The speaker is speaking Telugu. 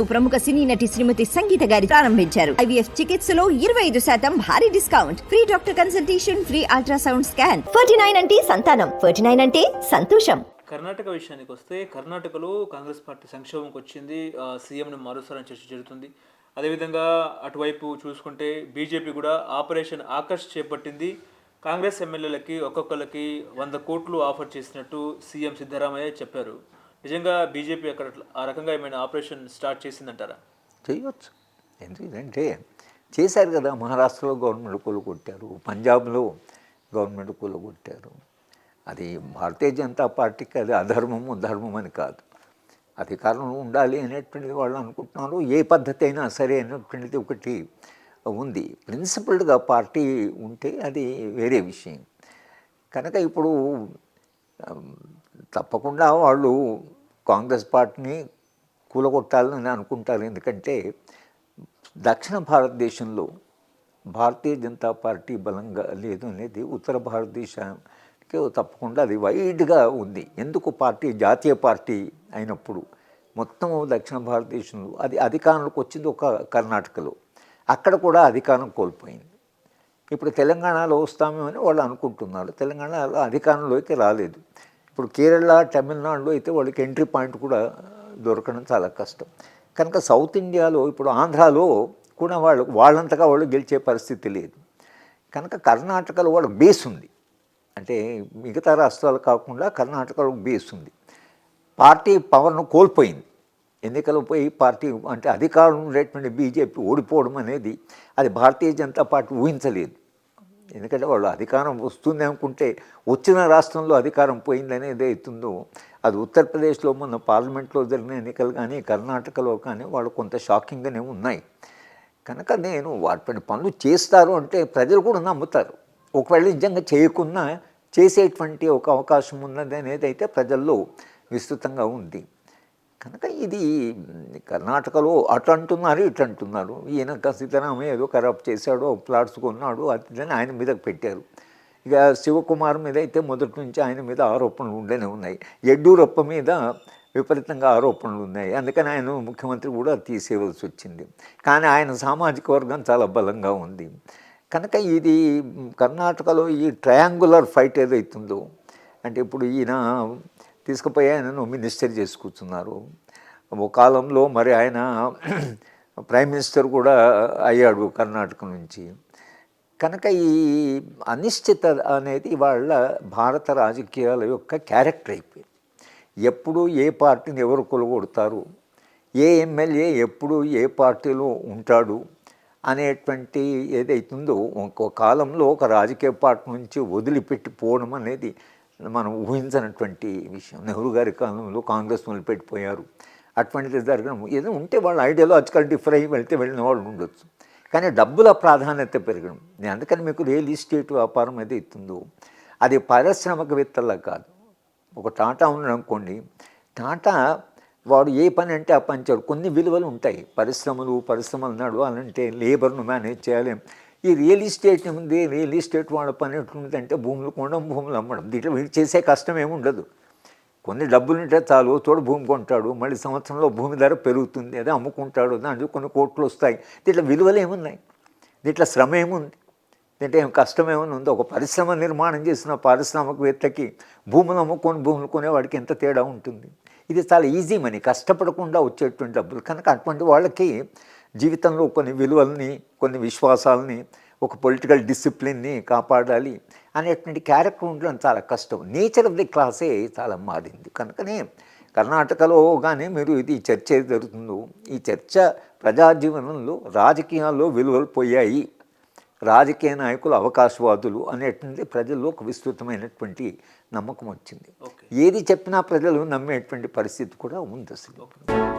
ప్రముఖ సినీ నటి శ్రీమతి సంగీత గారి ప్రారంభించారు. ఐవీఎఫ్ చికిత్సలో ఇరవై ఐదు శాతం భారీ discount. Free doctor consultation free ultrasound scan. Forty nine అంటే సంతానం. ఫార్టీ నైన్ అంటే సంతోషం. కర్ణాటక విషయానికి వస్తే కర్ణాటకలో కాంగ్రెస్ పార్టీ సంక్షోభంకి వచ్చింది. సీఎంను మారుస్తారని చర్చ జరుగుతుంది. అదేవిధంగా అటువైపు చూసుకుంటే బీజేపీ కూడా ఆపరేషన్ ఆకర్ష్ చేపట్టింది. కాంగ్రెస్ ఎమ్మెల్యేలకి ఒక్కొక్కరికి వంద కోట్లు ఆఫర్ చేసినట్టు సీఎం సిద్ధరామయ్య చెప్పారు. నిజంగా బీజేపీ అక్కడ ఆ రకంగా ఏమైనా ఆపరేషన్ స్టార్ట్ చేసిందంటారా? చేయొచ్చు. ఎందుకంటే చేశారు కదా మహారాష్ట్రలో గవర్నమెంట్ కూలగొట్టారు పంజాబ్లో గవర్నమెంట్ కూలగొట్టారు అది భారతీయ జనతా పార్టీకి అది అధర్మము ధర్మం అని కాదు. అధికారం ఉండాలి అనేటువంటిది వాళ్ళు అనుకుంటున్నారు. ఏ పద్ధతి అయినా సరే అనేటువంటిది ఒకటి ఉంది. ప్రిన్సిపల్డ్గా పార్టీ ఉంటే అది వేరే విషయం. కనుక ఇప్పుడు తప్పకుండా వాళ్ళు కాంగ్రెస్ పార్టీని కూలగొట్టాలని అనుకుంటారు ఎందుకంటే దక్షిణ భారతదేశంలో భారతీయ జనతా పార్టీ బలంగా లేదు అనేది ఉత్తర భారతదేశానికి తప్పకుండా అది వైడ్గా ఉంది. ఎందుకు పార్టీ జాతీయ పార్టీ అయినప్పుడు మొత్తం దక్షిణ భారతదేశంలో అది అధికారంలోకి వచ్చింది ఒక కర్ణాటకలో. అక్కడ కూడా అధికారం కోల్పోయింది. ఇప్పుడు తెలంగాణలో వస్తామేమని అని వాళ్ళు అనుకుంటున్నారు. తెలంగాణలో అధికారంలోకి రాలేదు. ఇప్పుడు కేరళ తమిళనాడులో అయితే వాళ్ళకి ఎంట్రీ పాయింట్ కూడా దొరకడం చాలా కష్టం. కనుక సౌత్ ఇండియాలో ఇప్పుడు ఆంధ్రాలో కూడా వాళ్ళు వాళ్ళంతగా వాళ్ళు గెలిచే పరిస్థితి లేదు. కనుక కర్ణాటకలో వాళ్ళకి బేస్ ఉంది. అంటే మిగతా రాష్ట్రాలు కాకుండా కర్ణాటకలో బేస్ ఉంది. పార్టీ పవర్ను కోల్పోయింది. ఎన్నికలు పోయి పార్టీ అంటే అధికారం ఉండేటువంటి బీజేపీ ఓడిపోవడం అనేది అది భారతీయ జనతా పార్టీ ఊహించలేదు. ఎందుకంటే వాళ్ళు అధికారం వస్తుంది అనుకుంటే వచ్చిన రాష్ట్రంలో అధికారం పోయింది ఏదైతుందో అది ఉత్తరప్రదేశ్లో మొన్న పార్లమెంట్లో జరిగిన ఎన్నికలు కానీ కర్ణాటకలో కానీ వాళ్ళు కొంత షాకింగ్గానే ఉన్నాయి. కనుక నేను వాటి పనులు చేస్తారు అంటే ప్రజలు కూడా నమ్ముతారు. ఒకవేళ నిజంగా చేయకున్నా చేసేటువంటి ఒక అవకాశం ఉన్నది అనేది అయితే ప్రజల్లో విస్తృతంగా ఉంది. కనుక ఇది కర్ణాటకలో అటు అంటున్నారు ఇటు అంటున్నారు ఈయన సీతారామ ఏదో కరప్ట్ చేశాడో ప్లాట్స్ కొన్నాడు అతిథిని అని ఆయన మీదకి పెట్టారు. ఇక శివకుమార్ మీద అయితే మొదటి నుంచి ఆయన మీద ఆరోపణలు ఉండేనే ఉన్నాయి. యడ్యూరప్ప మీద విపరీతంగా ఆరోపణలు ఉన్నాయి. అందుకని ఆయన ముఖ్యమంత్రి కూడా తీసేయవలసి వచ్చింది. కానీ ఆయన సామాజిక వర్గం చాలా బలంగా ఉంది. కనుక ఇది కర్ణాటకలో ఈ ట్రయాంగులర్ ఫైట్ ఏదైతుందో అంటే ఇప్పుడు ఈయన తీసుకుపోయి ఆయనను మినిస్టర్ చేసి కూర్చున్నారు ఒక కాలంలో మరి ఆయన ప్రైమ్ మినిస్టర్ కూడా అయ్యాడు కర్ణాటక నుంచి. కనుక ఈ అనిశ్చిత అనేది వాళ్ళ భారత రాజకీయాల యొక్క క్యారెక్టర్ అయిపోయింది. ఎప్పుడు ఏ పార్టీని ఎవరు కొలగొడతారు? ఏ ఎమ్మెల్యే ఎప్పుడు ఏ పార్టీలో ఉంటాడు? అనేటువంటి ఏదైతుందో ఒక కాలంలో ఒక రాజకీయ పార్టీ నుంచి వదిలిపెట్టి పోవడం అనేది మనం ఊహించనటువంటి విషయం. నెహ్రూ గారి కాలంలో కాంగ్రెస్ మొదలుపెట్టిపోయారు. అటువంటిది జరగడం ఏదో ఉంటే వాళ్ళ ఐడియాలజికల్ డిఫర్ అయ్యి వెళ్తే వెళ్ళిన వాళ్ళు ఉండొచ్చు. కానీ డబ్బుల ప్రాధాన్యత పెరగడం. నేను అందుకని మీకు రియల్ ఎస్టేట్ వ్యాపారం ఏది ఇస్తుందో అది పారిశ్రామికవేత్తల్లా కాదు. ఒక టాటా ఉన్నాడు అనుకోండి. టాటా వాడు ఏ పని అంటే ఆ పని చేయడు. కొన్ని విలువలు ఉంటాయి. పరిశ్రమలు పరిశ్రమలు నడవాలంటే లేబర్ను మేనేజ్ చేయాలి. ఈ రియల్ ఎస్టేట్ ఉంది రియల్ ఎస్టేట్ వాళ్ళ పని ఎట్లుంది అంటే భూములు కొనడం భూములు అమ్మడం. దీంట్లో వీరు చేసే కష్టం ఏమి ఉండదు. కొన్ని డబ్బులు ఉంటే చాలు తోడు భూమి కొంటాడు మళ్ళీ సంవత్సరంలో భూమి ధర పెరుగుతుంది అదే అమ్ముకుంటాడు దాంట్లో కొన్ని కోట్లు వస్తాయి. దీంట్లో విలువలు ఏమున్నాయి? దీంట్లో శ్రమ ఏముంది? దీంట్లో ఏం కష్టం ఏమైనా ఉంది? ఒక పరిశ్రమ నిర్మాణం చేసిన పారిశ్రామికవేత్తకి భూములు అమ్ముకొని భూములు కొనేవాడికి ఎంత తేడా ఉంటుంది? ఇది చాలా ఈజీ మనీ. కష్టపడకుండా వచ్చేటువంటి డబ్బులు. కనుక అటువంటి వాళ్ళకి జీవితంలో కొన్ని విలువల్ని కొన్ని విశ్వాసాలని ఒక పొలిటికల్ డిసిప్లిన్ని కాపాడాలి అనేటువంటి క్యారెక్టర్ ఉండడం చాలా కష్టం. నేచర్ ఆఫ్ ది క్లాసే చాలా మారింది. కనుకనే కర్ణాటకలో కానీ మీరు ఇది చర్చ జరుగుతుందో ఈ చర్చ ప్రజా జీవనంలో రాజకీయాల్లో విలువలు పోయాయి. రాజకీయ నాయకులు అవకాశవాదులు అనేటువంటి ప్రజల్లో ఒక విస్తృతమైనటువంటి నమ్మకం వచ్చింది. ఏది చెప్పినా ప్రజలు నమ్మేటువంటి పరిస్థితి కూడా ఉంది అసలు.